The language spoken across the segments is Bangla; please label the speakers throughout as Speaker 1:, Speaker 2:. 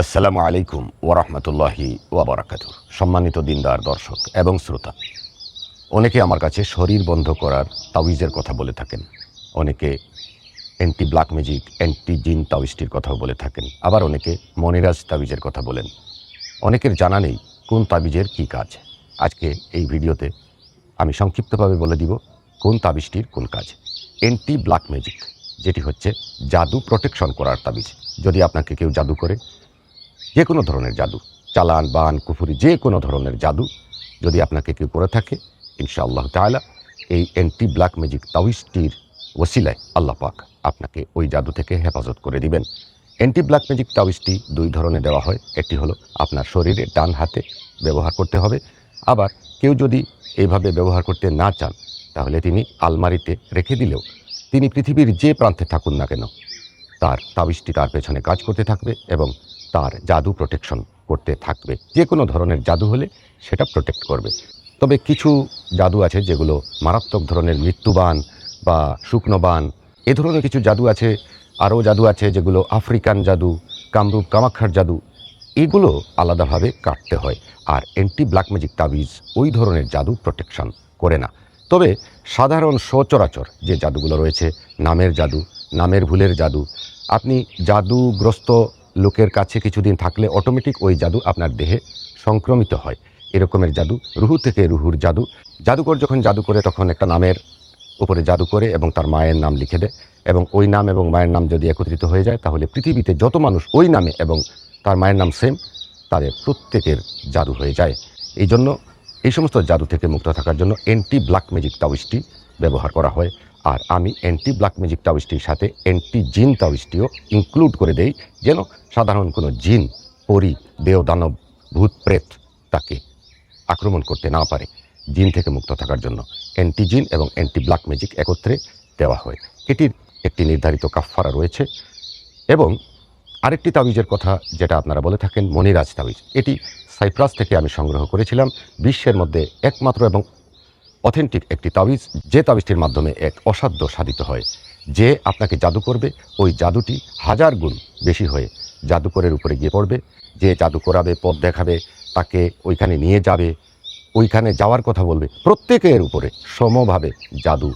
Speaker 1: আসসালামু আলাইকুম ওরহমতুল্লাহি ওয়াবারাকাত সম্মানিত দিনদার, দর্শক এবং শ্রোতা, অনেকে আমার কাছে শরীর বন্ধ করার তাবিজের কথা বলে থাকেন, অনেকে অ্যান্টি ব্ল্যাক ম্যাজিক অ্যান্টি জিন তাবিজটির কথাও বলে থাকেন, আবার অনেকে মনিরাজ তাবিজের কথা বলেন। অনেকের জানা নেই কোন তাবিজের কী কাজ। আজকে এই ভিডিওতে আমি সংক্ষিপ্তভাবে বলে দিব কোন তাবিজটির কোন কাজ। অ্যান্টি ব্ল্যাক ম্যাজিক যেটি হচ্ছে জাদু প্রোটেকশন করার তাবিজ যদি আপনাকে কেউ জাদু করে যে কোনো ধরনের জাদু, চালান, বান, কুফুরি, যে কোনো ধরনের জাদু যদি আপনাকে কেউ করে থাকে, ইনশাআল্লাহ তাআলা এই অ্যান্টি ব্ল্যাক ম্যাজিক তাওয়িজটির ওসিলায় আল্লাহ পাক আপনাকে ওই জাদু থেকে হেফাজত করে দিবেন। অ্যান্টি ব্ল্যাক ম্যাজিক তাওয়িজটি দুই ধরনের দেওয়া হয়। একটি হলো আপনার শরীরে ডান হাতে ব্যবহার করতে হবে। আবার কেউ যদি এইভাবে ব্যবহার করতে না চান, তাহলে তিনি আলমারিতে রেখে দিলেও তিনি পৃথিবীর যে প্রান্তে থাকুন না কেন, তার তাবিজটি তার পেছনে কাজ করতে থাকবে এবং তার জাদু প্রোটেকশন করতে থাকবে। যে কোনো ধরনের জাদু হলে সেটা প্রোটেক্ট করবে। তবে কিছু জাদু আছে যেগুলো মারাত্মক ধরনের মৃত্যুবান বা শুকনোবান। এ ধরনের কিছু জাদু আছে, আরও জাদু আছে যেগুলো আফ্রিকান জাদু, কামরূপ কামাক্ষার জাদু। এগুলো আলাদাভাবে কাটতে হয় আর অ্যান্টি ব্ল্যাক ম্যাজিক তাবিজ ওই ধরনের জাদু প্রোটেকশন করে না। তবে সাধারণ সচরাচর যে জাদুগুলো রয়েছে, নামের জাদু, নামের ভুলের জাদু, আপনি জাদুগ্রস্ত লোকের কাছে কিছুদিন থাকলে অটোমেটিক ওই জাদু আপনার দেহে সংক্রমিত হয়। এরকমের জাদু, রুহু থেকে রুহুর জাদু। জাদুকর যখন জাদু করে তখন একটা নামের উপরে জাদু করে এবং তার মায়ের নাম লিখে দেয় এবং ওই নাম এবং মায়ের নাম যদি একত্রিত হয়ে যায় তাহলে পৃথিবীতে যত মানুষ ওই নামে এবং তার মায়ের নাম সেম তাদের প্রত্যেকের জাদু হয়ে যায়। এই জন্য এই সমস্ত জাদু থেকে মুক্ত থাকার জন্য অ্যান্টি ব্ল্যাক ম্যাজিক তাবিজটি ব্যবহার করা হয়। আর আমি অ্যান্টি ব্ল্যাক ম্যাজিক তাবিজটির সাথে অ্যান্টি জিন তাবিজটিও ইনক্লুড করে দেই যেন সাধারণ কোনো জিন পরি দেও দানব, ভূত, প্রেত তাকে আক্রমণ করতে না পারে। জিন থেকে মুক্ত থাকার জন্য অ্যান্টি জিন এবং অ্যান্টি ব্ল্যাক ম্যাজিক একত্রে দেওয়া হয়। এটির একটি নির্ধারিত কাফফারা রয়েছে এবং আরেকটি তাবিজের কথা যেটা আপনারা বলে থাকেন মনিরাজ তাবিজ এটি সাইপ্রাস থেকে আমি সংগ্রহ করেছিলাম, বিশ্বের মধ্যে একমাত্র এবং অথেন্টিক একটি তাবিজ, যে তাবিজটির মাধ্যমে এক অসাধ্য সাধিত হয়। যে আপনাকে জাদু করবে, ওই জাদুটি হাজার গুণ বেশি হয়ে জাদুকরের উপরে গিয়ে পড়বে। যে জাদু করাবে, পথ দেখাবে, তাকে ওইখানে নিয়ে যাবে, ওইখানে যাওয়ার কথা বলবে, প্রত্যেকের উপরে সমভাবে জাদু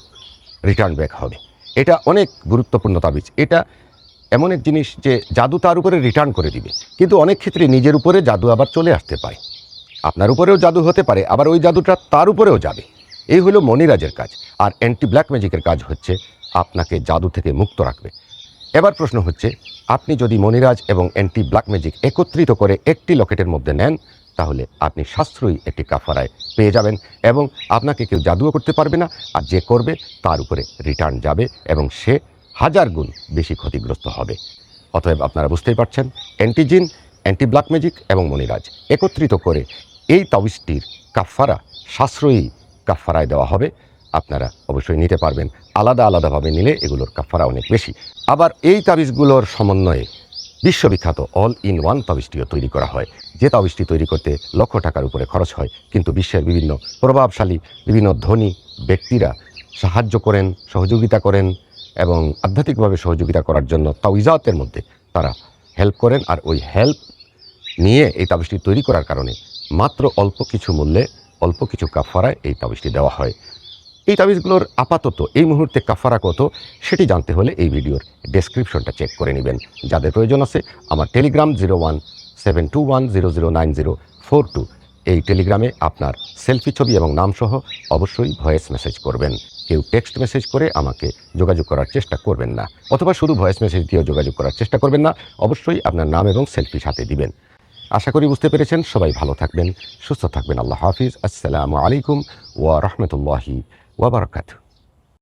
Speaker 1: রিটার্ন ব্যাক হবে। এটা অনেক গুরুত্বপূর্ণ তাবিজ। এটা এমন এক জিনিস যে জাদু তার উপরে রিটার্ন করে দিবে। কিন্তু অনেক ক্ষেত্রে নিজের উপরে জাদু আবার চলে আসতে পারে। আপনার উপরেও জাদু হতে পারে, আবার ওই জাদুটা তার উপরেও যাবে। এই হলো মনিরাজের কাজ, আর অ্যান্টি ব্ল্যাক ম্যাজিকের কাজ হচ্ছে আপনাকে জাদু থেকে মুক্ত রাখবে। এবার প্রশ্ন হচ্ছে, আপনি যদি মনিরাজ এবং অ্যান্টি ব্ল্যাক ম্যাজিক একত্রিত করে একটি লকেটের মধ্যে নেন, তাহলে আপনি সাশ্রয়ী একটি কাফারায় পেয়ে যাবেন এবং আপনাকে কেউ জাদুও করতে পারবে না, আর যে করবে তার উপরে রিটার্ন যাবে এবং সে হাজার গুণ বেশি ক্ষতিগ্রস্ত হবে। অতএব আপনারা বুঝতেই পারছেন অ্যান্টিজিন অ্যান্টি ব্ল্যাক ম্যাজিক এবং মনিরাজ একত্রিত করে এই তাবিজটির কাফারা সাশ্রয়ী কাফারায় দেওয়া হবে। আপনারা অবশ্যই নিতে পারবেন। আলাদা আলাদাভাবে নিলে এগুলোর কাফারা অনেক বেশি। আবার এই তাবিজগুলোর সমন্বয়ে বিশ্ববিখ্যাত অল ইন ওয়ান তাবিজটিও তৈরি করা হয়। যে তাবিজটি তৈরি করতে লক্ষ টাকার উপরে খরচ হয়, কিন্তু বিশ্বের বিভিন্ন প্রভাবশালী, বিভিন্ন ধনী ব্যক্তিরা সাহায্য করেন, সহযোগিতা করেন এবং আধ্যাত্মিকভাবে সহযোগিতা করার জন্য তাওইজাতের মধ্যে তারা হেল্প করেন। আর ওই হেল্প নিয়ে এই তাবিজটি তৈরি করার কারণে মাত্র অল্প কিছু মূল্যে অল্প কিছু কাফারায় এই তাবিজটি দেওয়া হয়। এই তাবিজগুলোর আপাতত এই মুহূর্তে কাফারা কত সেটি জানতে হলে এই ভিডিওর ডেসক্রিপশনটা চেক করে নেবেন। যাদের প্রয়োজন আছে, আমার Telegram zero one seven two one zero zero nine zero four two এই টেলিগ্রামে আপনার সেলফি ছবি এবং নামসহ অবশ্যই ভয়েস মেসেজ করবেন। কেউ টেক্সট মেসেজ করে আমাকে যোগাযোগ করার চেষ্টা করবেন না। অথবা শুধু ভয়েস মেসেজ দিয়েও যোগাযোগ করার চেষ্টা করবেন না। অবশ্যই আপনার নাম এবং সেলফি সাথে দিবেন। আশা করি বুঝতে পেরেছেন। সবাই ভালো থাকবেন, সুস্থ থাকবেন। আল্লাহ হাফিজ। আসসালামু আলাইকুম ওয়া রহমতুল্লাহি ওয়া বারাকাতুহু।